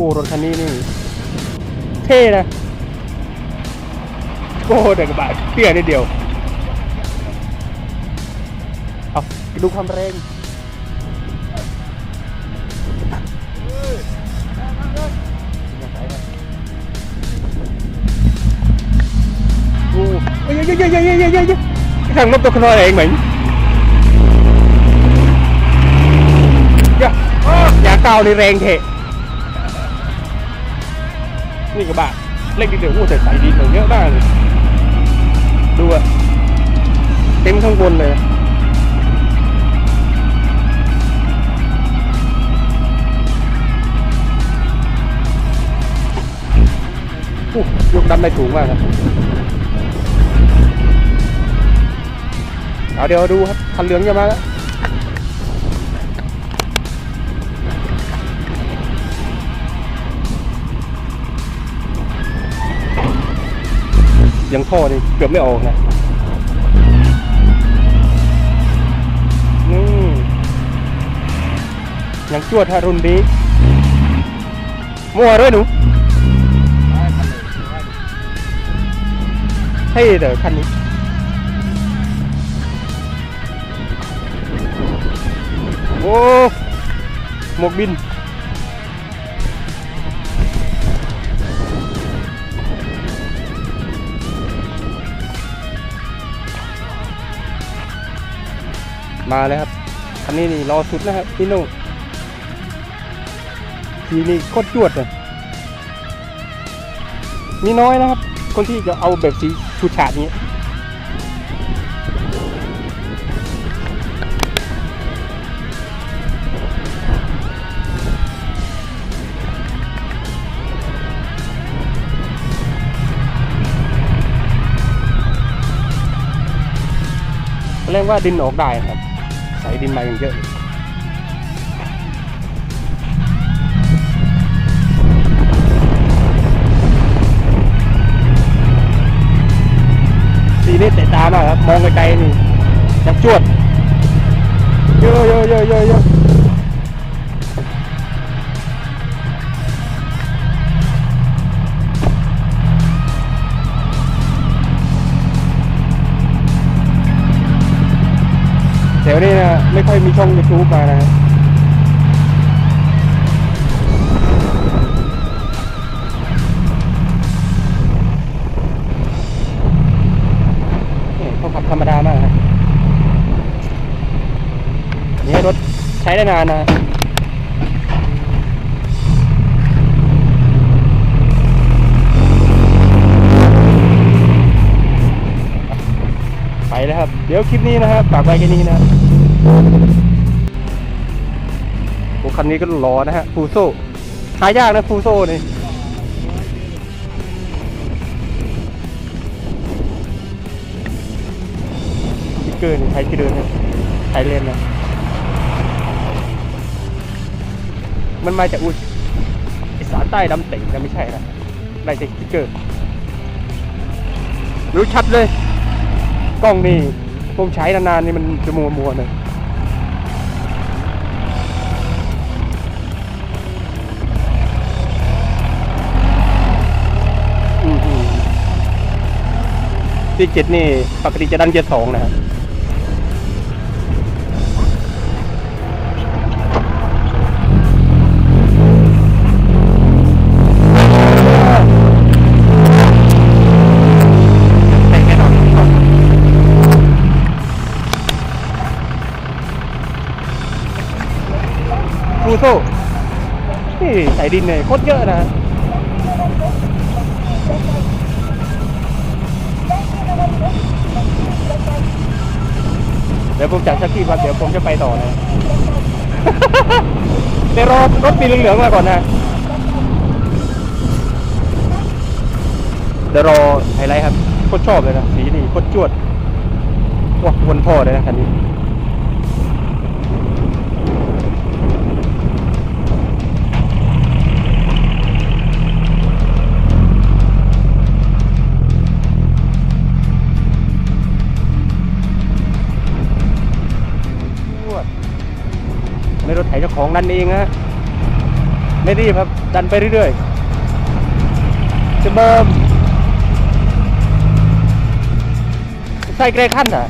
โอ้รถคันนี้นี่ เท่นะโอ้เด็กกระบะเตี้ยนิดเดียว เอาดูความแรงโอ้ยเยอะเยอะเยอะเยอะเยเยอะเยทางรถตัวขนาดเองเหมือนเยอะยาเก้านี่แรงเทะ นี่กระบะเล็กนิดเดียวโอ้แต่ใส่ดีกว่าเยอะมากเลยดูอะเต็มข้างบนเลยอู้ยกดันได้ถูกมากครับเอาเดี๋ยวดูครับคันเหลืองจะมาแล้ว ยังท่อนี่เกือบไม่ออกนะนี่ยังจวดฮารุนดีมัวด้วยหนูใช่เดี๋ยวคันนี้โอ้หมกบิน มาแล้วครับคันนี้นี่รอสุดนะครับพี่โน่ทีนี่โคตรจวดเลยมีน้อยนะครับ คนที่จะเอาแบบสีฉูดฉาดนี้เรียกว่าดินออกได้ครับ ใส่ดินมาอย่างเยอะสีนี้เตะต ไม่ค่อยมีช่องยูทูบมานะเขาขับธรรมดามากนะนี่รถใช้ได้นานนะไปแล้วครับ เดี๋ยวคลิปนี้นะครับฝากไว้แค่นี้นะครับ โอ้คันนี้ก็หล่อนะฮะฟูโซ่หายากนะฟูโซ่นี่พิเกอร์นี่ใช้ที่เดินใช้เล่นนะมันมาจากอุอีสานใต้ดำเต่งนะไม่ใช่นะได้จากสติกเกอร์ รู้ชัดเลย กล้องนี่ผมใช้นานๆนี่มันจะมัวมัวๆหน่อย ที่เจ็ดนี่ปกติจะดันเจ็ดสองนะครับแต่แค่นอนครูโซ่นี่ใส่ดินเนี่ยโคตรเยอะนะ เดี๋ยวผมจัดสักที่ว่าเดี๋ยวผมจะไปต่อนะเดี๋ยวรอรถปีเหลืองๆมาก่อนนะเดี๋ยวรอไฮไลท์ครับโคตรชอบเลยนะสีนี่โคตรจวดว้าวนพ่อเลยนะคันนี้ เจ้าของดันเองฮะไม่รีบครับ ดันไปเรื่อยๆจะเบิ่มใส่เกรขั้นอะ